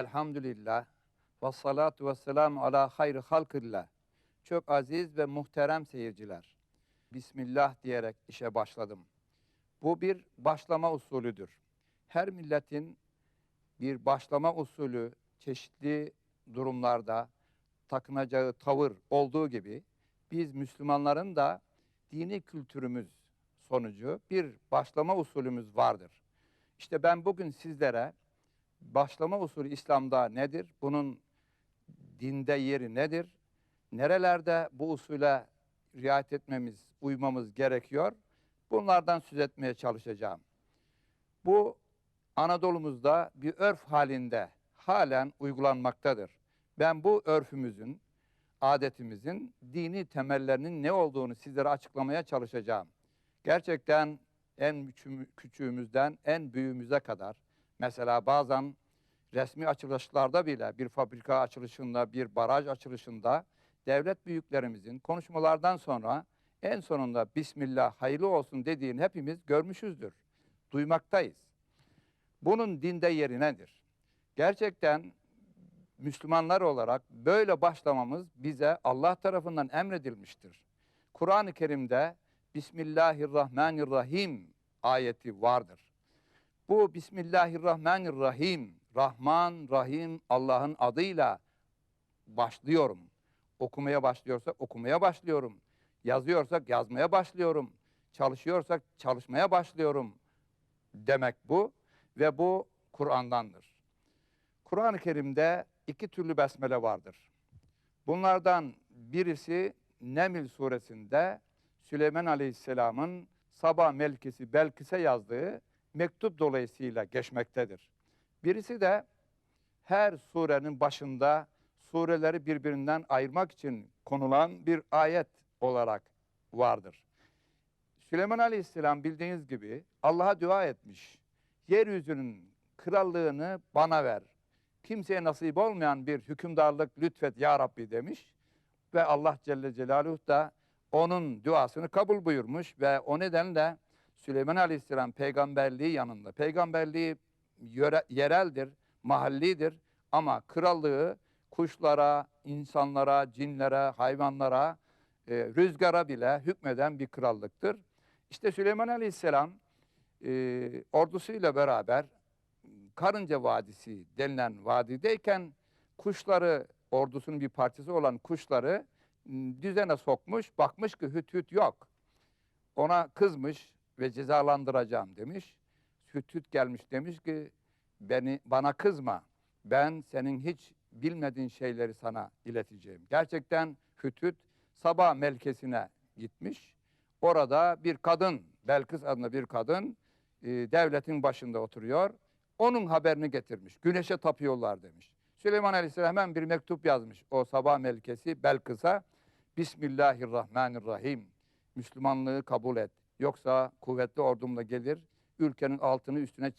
Elhamdülillah, ve salatu ve selamu ala hayri halkillah. Çok aziz ve muhterem seyirciler. Bismillah diyerek işe başladım. Bu bir başlama usulüdür. Her milletin bir başlama usulü çeşitli durumlarda takınacağı tavır olduğu gibi biz Müslümanların da dini kültürümüz sonucu bir başlama usulümüz vardır. İşte ben bugün sizlere başlama usulü İslam'da nedir? Bunun dinde yeri nedir? Nerelerde bu usule riayet etmemiz, uymamız gerekiyor? Bunlardan söz etmeye çalışacağım. Bu Anadolu'muzda bir örf halinde halen uygulanmaktadır. Ben bu örfümüzün, adetimizin dini temellerinin ne olduğunu sizlere açıklamaya çalışacağım. Gerçekten en küçüğü- küçüğümüzden en büyüğümüze kadar mesela bazen resmi açılışlarda bile bir fabrika açılışında, bir baraj açılışında devlet büyüklerimizin konuşmalardan sonra en sonunda Bismillah hayırlı olsun dediğini hepimiz görmüşüzdür, duymaktayız. Bunun dinde yeri nedir? Gerçekten Müslümanlar olarak böyle başlamamız bize Allah tarafından emredilmiştir. Kur'an-ı Kerim'de Bismillahirrahmanirrahim ayeti vardır. Bu Bismillahirrahmanirrahim, Rahman, Rahim Allah'ın adıyla başlıyorum. Okumaya başlıyorsak okumaya başlıyorum. Yazıyorsak yazmaya başlıyorum. Çalışıyorsak çalışmaya başlıyorum demek bu ve bu Kur'an'dandır. Kur'an-ı Kerim'de iki türlü besmele vardır. Bunlardan birisi Neml suresinde Süleyman Aleyhisselam'ın Sabah Melkisi Belkis'e yazdığı mektup dolayısıyla geçmektedir. Birisi de her surenin başında sureleri birbirinden ayırmak için konulan bir ayet olarak vardır. Süleyman Aleyhisselam bildiğiniz gibi Allah'a dua etmiş. Yeryüzünün krallığını bana ver. Kimseye nasip olmayan bir hükümdarlık lütfet ya Rabbi demiş. Ve Allah Celle Celaluhu da onun duasını kabul buyurmuş ve o nedenle Süleyman Aleyhisselam peygamberliği yanında. Peygamberliği yöre, yereldir, mahallidir ama krallığı kuşlara, insanlara, cinlere, hayvanlara, e, rüzgara bile hükmeden bir krallıktır. İşte Süleyman Aleyhisselam e, ordusuyla beraber Karınca Vadisi denilen vadideyken kuşları, ordusunun bir parçası olan kuşları düzene sokmuş, bakmış ki hüt hüt yok. Ona kızmış ve cezalandıracağım demiş. Hüt hüt gelmiş demiş ki beni bana kızma. Ben senin hiç bilmediğin şeyleri sana ileteceğim. Gerçekten hüt hüt sabah melkesine gitmiş. Orada bir kadın, Belkıs adında bir kadın e, devletin başında oturuyor. Onun haberini getirmiş. Güneşe tapıyorlar demiş. Süleyman Aleyhisselam hemen bir mektup yazmış. O sabah melkesi Belkıs'a Bismillahirrahmanirrahim. Müslümanlığı kabul et. Yoksa kuvvetli ordumla gelir, ülkenin altını üstüne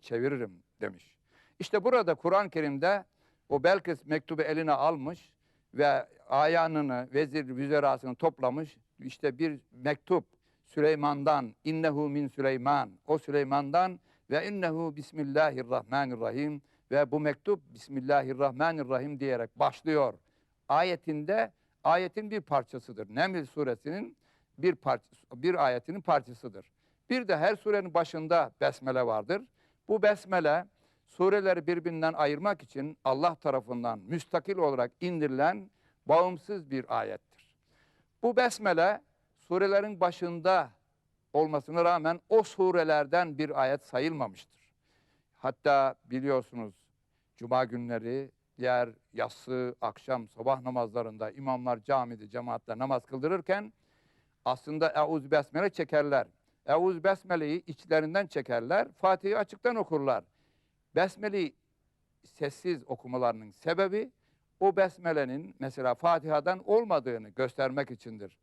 çeviririm demiş. İşte burada Kur'an-ı Kerim'de o Belkıs mektubu eline almış ve ayanını, vezir, vüzerasını toplamış. İşte bir mektup Süleyman'dan, innehu min Süleyman, o Süleyman'dan ve innehu bismillahirrahmanirrahim ve bu mektup Bismillahirrahmanirrahim diyerek başlıyor. Ayetinde ayetin bir parçasıdır. Neml suresinin bir parçası, bir ayetinin parçasıdır. Bir de her surenin başında besmele vardır. Bu besmele sureleri birbirinden ayırmak için Allah tarafından müstakil olarak indirilen bağımsız bir ayettir. Bu besmele surelerin başında olmasına rağmen o surelerden bir ayet sayılmamıştır. Hatta biliyorsunuz cuma günleri diğer yatsı, akşam, sabah namazlarında imamlar camide, cemaatle namaz kıldırırken aslında Eûz Besmele çekerler. Eûz Besmele'yi içlerinden çekerler, Fatih'i açıktan okurlar. Besmele'yi sessiz okumalarının sebebi o Besmele'nin mesela Fatiha'dan olmadığını göstermek içindir.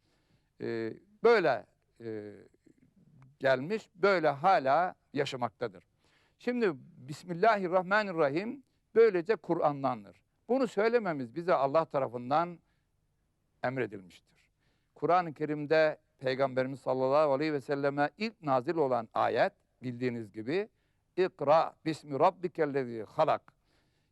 Ee, böyle e, gelmiş, böyle hala yaşamaktadır. Şimdi Bismillahirrahmanirrahim böylece Kur'anlanır. Bunu söylememiz bize Allah tarafından emredilmiştir. Kur'an-ı Kerim'de Peygamberimiz sallallahu aleyhi ve selleme ilk nazil olan ayet bildiğiniz gibi İkra bismi rabbikellezi halak.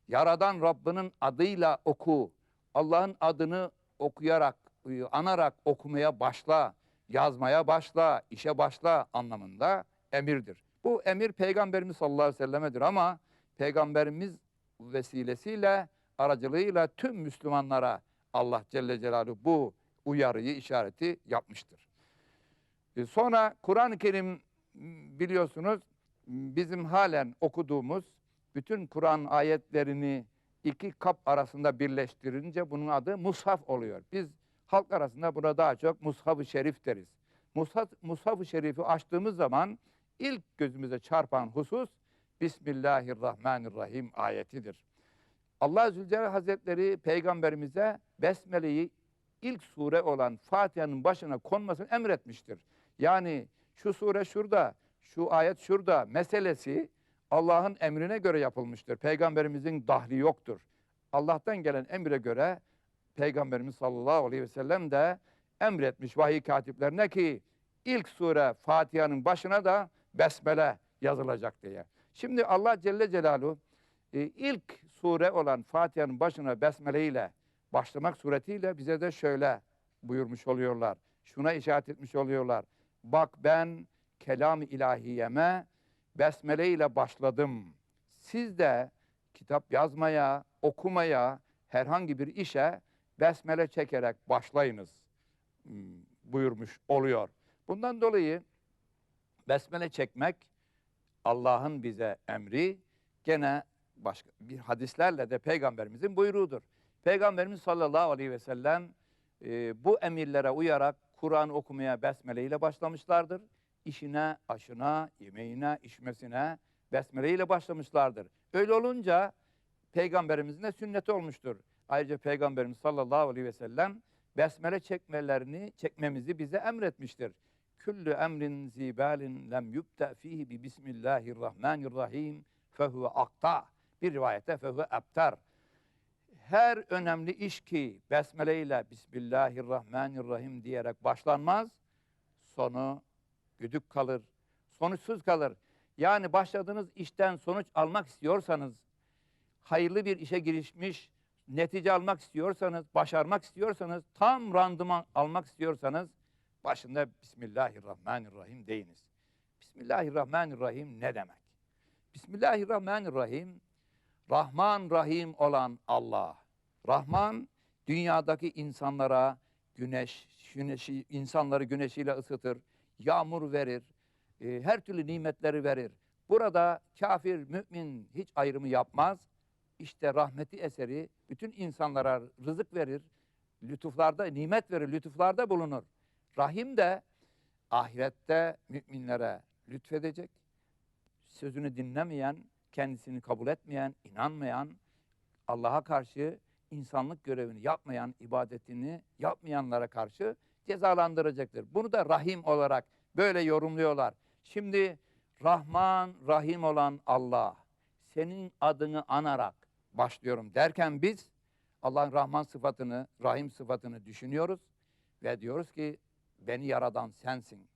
Yaradan Rabbinin adıyla oku. Allah'ın adını okuyarak, e, anarak okumaya başla, yazmaya başla, işe başla anlamında emirdir. Bu emir Peygamberimiz sallallahu aleyhi ve sellemedir ama Peygamberimiz vesilesiyle, aracılığıyla tüm Müslümanlara Allah Celle Celaluhu bu uyarıyı, işareti yapmıştır. E, Sonra Kur'an-ı Kerim biliyorsunuz bizim halen okuduğumuz bütün Kur'an ayetlerini iki kap arasında birleştirince bunun adı mushaf oluyor. Biz halk arasında buna daha çok mushaf-ı şerif deriz. Mushaf, mushaf-ı şerifi açtığımız zaman ilk gözümüze çarpan husus Bismillahirrahmanirrahim ayetidir. Allah Zülcelal Hazretleri peygamberimize Besmele'yi ilk sure olan Fatiha'nın başına konmasını emretmiştir. Yani şu sure şurada, şu ayet şurada meselesi Allah'ın emrine göre yapılmıştır. Peygamberimizin dahli yoktur. Allah'tan gelen emre göre Peygamberimiz sallallahu aleyhi ve sellem de emretmiş vahiy katiplerine ki ilk sure Fatiha'nın başına da Besmele yazılacak diye. Şimdi Allah Celle Celaluhu e, ilk sure olan Fatiha'nın başına Besmele ile başlamak suretiyle bize de şöyle buyurmuş oluyorlar. Şuna işaret etmiş oluyorlar. Bak ben kelam-ı ilahiyeme Besmele ile başladım. Siz de kitap yazmaya, okumaya, herhangi bir işe besmele çekerek başlayınız hmm, buyurmuş oluyor. Bundan dolayı besmele çekmek Allah'ın bize emri gene başka bir hadislerle de peygamberimizin buyruğudur. Peygamberimiz sallallahu aleyhi ve sellem e, bu emirlere uyarak Kur'an okumaya besmele ile başlamışlardır. İşine, aşına, yemeğine, içmesine besmele ile başlamışlardır. Öyle olunca peygamberimizin de sünneti olmuştur. Ayrıca Peygamberimiz sallallahu aleyhi ve sellem besmele çekmelerini çekmemizi bize emretmiştir. Küllü emrin zibalin lem yubte fihi bi bismillahirrahmanirrahim fehuve akta. Bir rivayette fehuve ebtar. Her önemli iş ki besmele ile bismillahirrahmanirrahim diyerek başlanmaz, sonu güdük kalır, sonuçsuz kalır. Yani başladığınız işten sonuç almak istiyorsanız, hayırlı bir işe girişmiş, netice almak istiyorsanız, başarmak istiyorsanız, tam randıman almak istiyorsanız, başında Bismillahirrahmanirrahim deyiniz. Bismillahirrahmanirrahim ne demek? Bismillahirrahmanirrahim, Rahman Rahim olan Allah. Rahman, dünyadaki insanlara güneş, güneşi, insanları güneşiyle ısıtır, yağmur verir, e, her türlü nimetleri verir. Burada kafir, mümin hiç ayrımı yapmaz. İşte rahmeti eseri bütün insanlara rızık verir, lütuflarda, nimet verir, lütuflarda bulunur. Rahim de ahirette müminlere lütfedecek. Sözünü dinlemeyen, kendisini kabul etmeyen, inanmayan, Allah'a karşı insanlık görevini yapmayan, ibadetini yapmayanlara karşı cezalandıracaktır. Bunu da rahim olarak böyle yorumluyorlar. Şimdi Rahman, Rahim olan Allah, senin adını anarak başlıyorum derken biz Allah'ın Rahman sıfatını, Rahim sıfatını düşünüyoruz ve diyoruz ki beni yaradan sensin.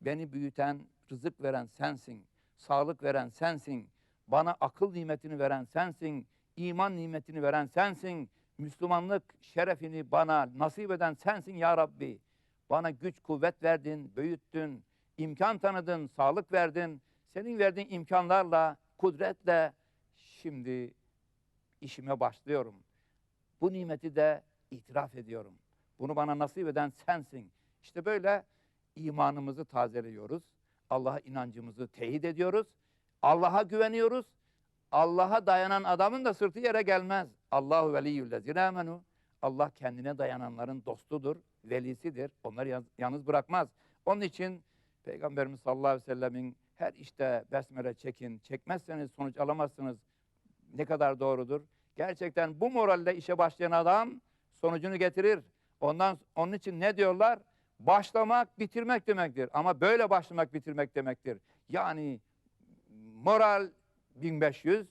Beni büyüten, rızık veren sensin. Sağlık veren sensin. Bana akıl nimetini veren sensin. iman nimetini veren sensin. Müslümanlık şerefini bana nasip eden sensin ya Rabbi. Bana güç kuvvet verdin, büyüttün, imkan tanıdın, sağlık verdin. Senin verdiğin imkanlarla, kudretle şimdi işime başlıyorum. Bu nimeti de itiraf ediyorum. Bunu bana nasip eden sensin. İşte böyle imanımızı tazeliyoruz. Allah'a inancımızı teyit ediyoruz. Allah'a güveniyoruz. Allah'a dayanan adamın da sırtı yere gelmez. Allahu veliyyüllezine amenu. Allah kendine dayananların dostudur, velisidir. Onları yalnız- bırakmaz. Onun için Peygamberimiz sallallahu aleyhi ve sellemin her işte besmele çekin, çekmezseniz sonuç alamazsınız. Ne kadar doğrudur? Gerçekten bu moralle işe başlayan adam sonucunu getirir. Ondan onun için ne diyorlar? Başlamak bitirmek demektir. Ama böyle başlamak bitirmek demektir. Yani moral 1500,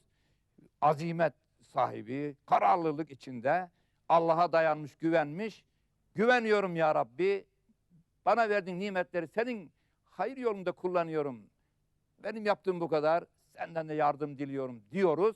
azimet sahibi, kararlılık içinde Allah'a dayanmış, güvenmiş. Güveniyorum ya Rabbi. Bana verdiğin nimetleri senin hayır yolunda kullanıyorum. Benim yaptığım bu kadar. senden de yardım diliyorum diyoruz.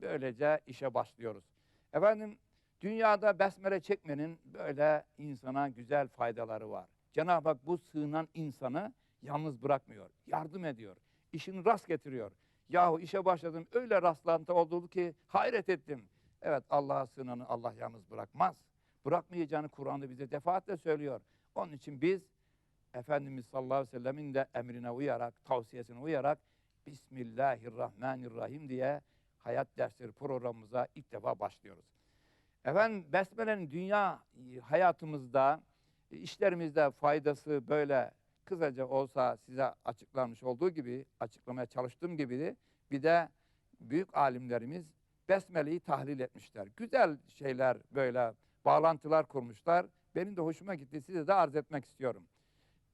Böylece işe başlıyoruz. Efendim dünyada besmele çekmenin böyle insana güzel faydaları var. Cenab-ı Hak bu sığınan insanı yalnız bırakmıyor. Yardım ediyor. İşini rast getiriyor. Yahu işe başladım öyle rastlantı oldu ki hayret ettim. Evet Allah'a sığınanı Allah yalnız bırakmaz. Bırakmayacağını Kur'an'da bize defaatle söylüyor. Onun için biz Efendimiz sallallahu aleyhi ve sellemin de emrine uyarak, tavsiyesine uyarak Bismillahirrahmanirrahim diye hayat dersleri programımıza ilk defa başlıyoruz. Efendim Besmele'nin dünya hayatımızda, işlerimizde faydası böyle kısaca olsa size açıklanmış olduğu gibi, açıklamaya çalıştığım gibi bir de büyük alimlerimiz Besmele'yi tahlil etmişler. Güzel şeyler böyle bağlantılar kurmuşlar. Benim de hoşuma gitti. Size de arz etmek istiyorum.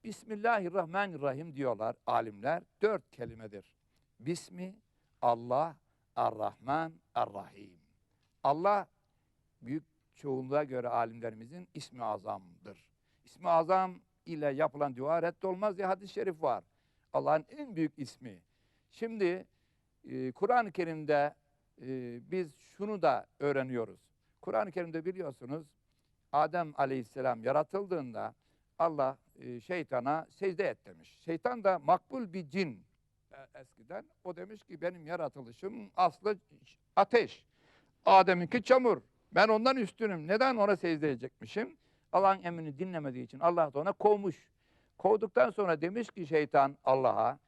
Bismillahirrahmanirrahim diyorlar alimler. Dört kelimedir. Bismi, Allah, Ar-Rahman, Ar-Rahim. Allah büyük çoğunluğa göre alimlerimizin ismi azamdır. İsmi azam ile yapılan dua reddolmaz diye hadis-i şerif var. Allah'ın en büyük ismi. Şimdi e, Kur'an-ı Kerim'de e, biz şunu da öğreniyoruz. Kur'an-ı Kerim'de biliyorsunuz Adem aleyhisselam yaratıldığında Allah e, şeytana secde et demiş. Şeytan da makbul bir cin e, eskiden. O demiş ki benim yaratılışım aslı ateş. Adem'inki çamur. Ben ondan üstünüm. Neden ona secde edecekmişim? Allah'ın emrini dinlemediği için Allah da ona kovmuş. Kovduktan sonra demiş ki şeytan Allah'a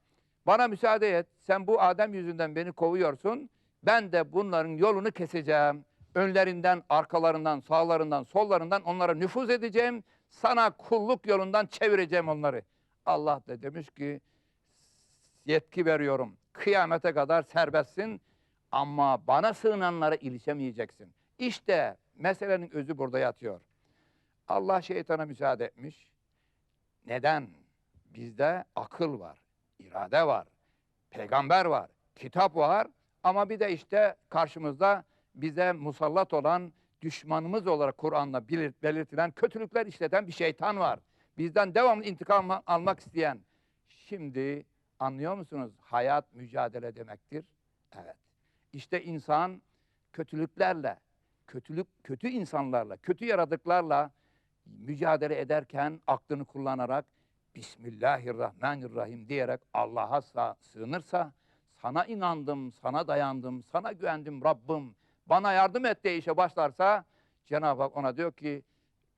bana müsaade et. Sen bu Adem yüzünden beni kovuyorsun. Ben de bunların yolunu keseceğim. Önlerinden, arkalarından, sağlarından, sollarından onlara nüfuz edeceğim. Sana kulluk yolundan çevireceğim onları. Allah da demiş ki yetki veriyorum. Kıyamete kadar serbestsin ama bana sığınanlara ilişemeyeceksin. İşte meselenin özü burada yatıyor. Allah şeytana müsaade etmiş. Neden? Bizde akıl var, irade var, peygamber var, kitap var ama bir de işte karşımızda bize musallat olan düşmanımız olarak Kur'an'la belirt- belirtilen kötülükler işleten bir şeytan var. Bizden devamlı intikam al- almak isteyen. Şimdi anlıyor musunuz? Hayat mücadele demektir. Evet. İşte insan kötülüklerle, kötülük kötü insanlarla, kötü yaratıklarla mücadele ederken aklını kullanarak Bismillahirrahmanirrahim diyerek Allah'a sa- sığınırsa sana inandım, sana dayandım, sana güvendim Rabbim. Bana yardım et diye işe başlarsa Cenab-ı Hak ona diyor ki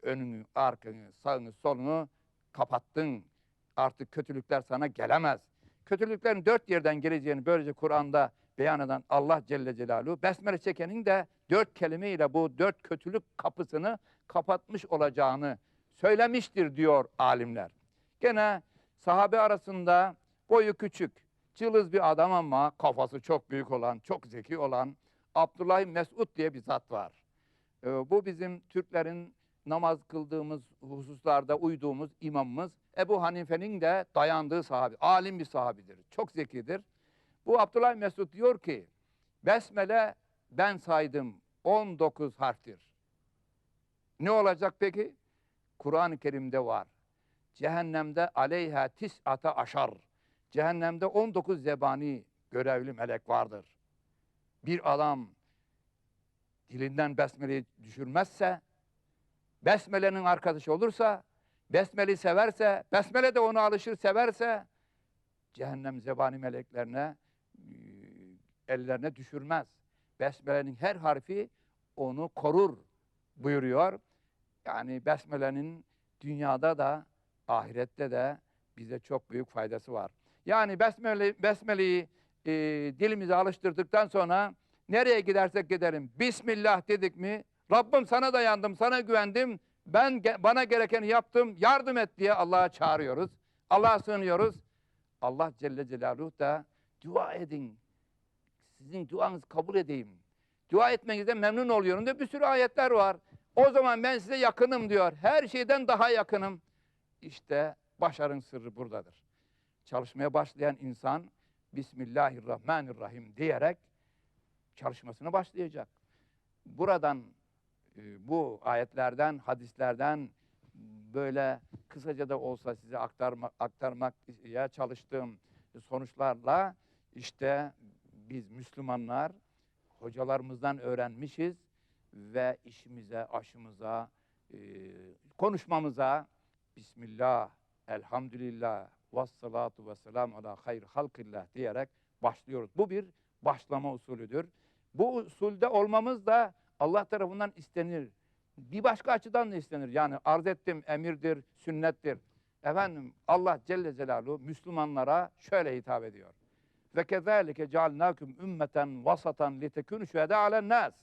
önünü, arkanı, sağını, solunu kapattın. Artık kötülükler sana gelemez. Kötülüklerin dört yerden geleceğini böylece Kur'an'da beyan eden Allah Celle Celaluhu, Besmele çekenin de dört kelimeyle bu dört kötülük kapısını kapatmış olacağını söylemiştir diyor alimler. Gene sahabe arasında boyu küçük, cılız bir adam ama kafası çok büyük olan, çok zeki olan Abdullah Mesud diye bir zat var. Ee, bu bizim Türklerin namaz kıldığımız hususlarda uyduğumuz imamımız Ebu Hanife'nin de dayandığı sahabi, alim bir sahabidir, çok zekidir. Bu Abdullah Mesud diyor ki, Besmele ben saydım 19 harftir. Ne olacak peki? Kur'an-ı Kerim'de var. Cehennemde aleyha tis'ata aşar. Cehennemde 19 zebani görevli melek vardır. Bir adam dilinden besmeleyi düşürmezse, besmelenin arkadaşı olursa, besmeleyi severse, besmele de onu alışır severse, cehennem zebani meleklerine e, ellerine düşürmez. Besmele'nin her harfi onu korur buyuruyor. Yani Besmele'nin dünyada da ahirette de bize çok büyük faydası var. Yani Besmele, Besmele'yi e, dilimize alıştırdıktan sonra nereye gidersek gidelim Bismillah dedik mi Rabbim sana dayandım, sana güvendim, ben bana gerekeni yaptım, yardım et diye Allah'a çağırıyoruz. Allah'a sığınıyoruz. Allah Celle Celaluhu da dua edin. Sizin duanızı kabul edeyim. Dua etmenizden memnun oluyorum diye bir sürü ayetler var. O zaman ben size yakınım diyor. Her şeyden daha yakınım. İşte başarın sırrı buradadır. Çalışmaya başlayan insan Bismillahirrahmanirrahim diyerek çalışmasına başlayacak. Buradan e, bu ayetlerden, hadislerden böyle kısaca da olsa size aktarma, aktarmaya çalıştığım sonuçlarla işte biz Müslümanlar hocalarımızdan öğrenmişiz ve işimize, aşımıza, e, konuşmamıza Bismillah, Elhamdülillah, Vessalatu vesselam ala hayr halkillah diyerek başlıyoruz. Bu bir başlama usulüdür. Bu usulde olmamız da Allah tarafından istenir. Bir başka açıdan da istenir. Yani arz ettim emirdir, sünnettir. Efendim Allah Celle Celaluhu Müslümanlara şöyle hitap ediyor. Ve kezalike cealnakum ümmeten vasatan litekunu şühede alen nas.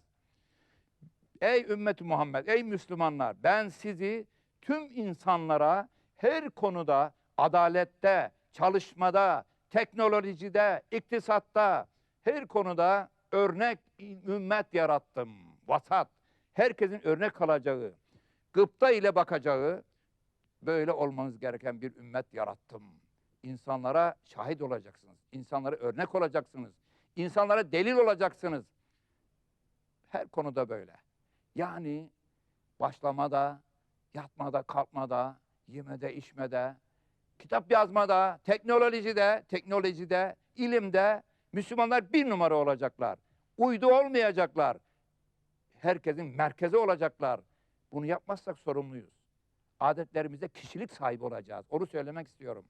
Ey ümmeti Muhammed, ey Müslümanlar ben sizi tüm insanlara her konuda adalette, çalışmada, teknolojide, iktisatta her konuda örnek ümmet yarattım. Vasat. Herkesin örnek kalacağı, gıpta ile bakacağı böyle olmanız gereken bir ümmet yarattım. İnsanlara şahit olacaksınız. İnsanlara örnek olacaksınız. İnsanlara delil olacaksınız. Her konuda böyle. Yani başlamada, yatmada, kalkmada, yemede, içmede, kitap yazmada, teknolojide, teknolojide, ilimde Müslümanlar bir numara olacaklar. Uydu olmayacaklar. Herkesin merkezi olacaklar. Bunu yapmazsak sorumluyuz. Adetlerimize kişilik sahibi olacağız. Onu söylemek istiyorum.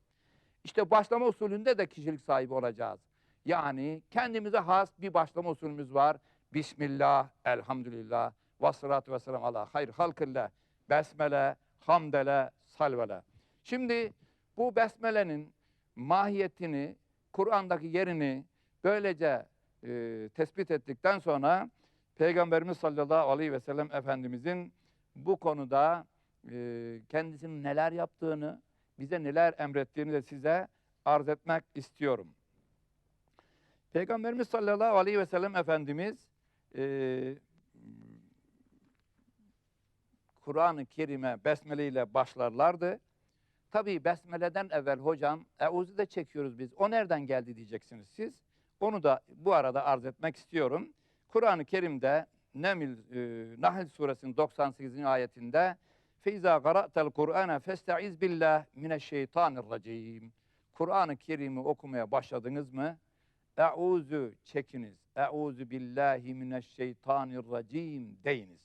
İşte başlama usulünde de kişilik sahibi olacağız. Yani kendimize has bir başlama usulümüz var. Bismillah, elhamdülillah, ve salatu ve selam ala hayr halkillah, besmele, hamdele, salvele. Şimdi bu besmelenin mahiyetini, Kur'an'daki yerini böylece e, tespit ettikten sonra Peygamberimiz sallallahu aleyhi ve sellem Efendimizin bu konuda e, kendisinin neler yaptığını, bize neler emrettiğini de size arz etmek istiyorum. Peygamberimiz sallallahu aleyhi ve sellem Efendimiz e, Kur'an-ı Kerim'e besmele ile başlarlardı. Tabii besmeleden evvel hocam, Eûzü de çekiyoruz biz. O nereden geldi diyeceksiniz siz. Onu da bu arada arz etmek istiyorum. Kur'an-ı Kerim'de Neml, e, Nahl suresinin 98. ayetinde Feiza qara'tel Kur'ane festaiz billah mineşşeytanirracim. Kur'an-ı Kerim'i okumaya başladınız mı? Eûzü çekiniz. Eûzü billahi mineşşeytanirracim deyiniz.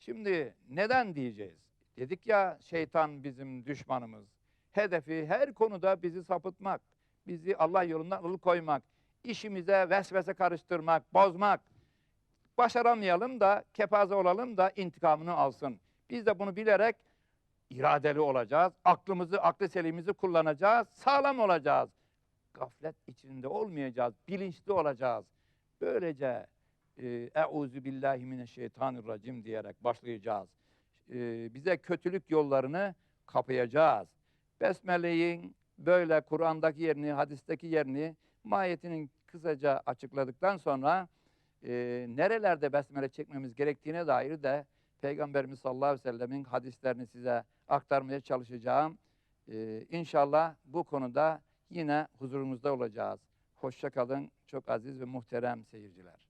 Şimdi neden diyeceğiz? Dedik ya şeytan bizim düşmanımız. Hedefi her konuda bizi sapıtmak, bizi Allah yolundan alıkoymak, işimize vesvese karıştırmak, bozmak. Başaramayalım da, kepaze olalım da intikamını alsın. Biz de bunu bilerek iradeli olacağız. Aklımızı, aklı selimizi kullanacağız. Sağlam olacağız. Gaflet içinde olmayacağız. Bilinçli olacağız. Böylece Euzu billahi mineşşeytanirracim diyerek başlayacağız. E, bize kötülük yollarını kapayacağız. Besmele'nin böyle Kur'an'daki yerini, hadisteki yerini mahiyetinin kısaca açıkladıktan sonra e, nerelerde besmele çekmemiz gerektiğine dair de Peygamberimiz sallallahu aleyhi ve sellemin hadislerini size aktarmaya çalışacağım. E, inşallah bu konuda yine huzurumuzda olacağız. Hoşça kalın çok aziz ve muhterem seyirciler.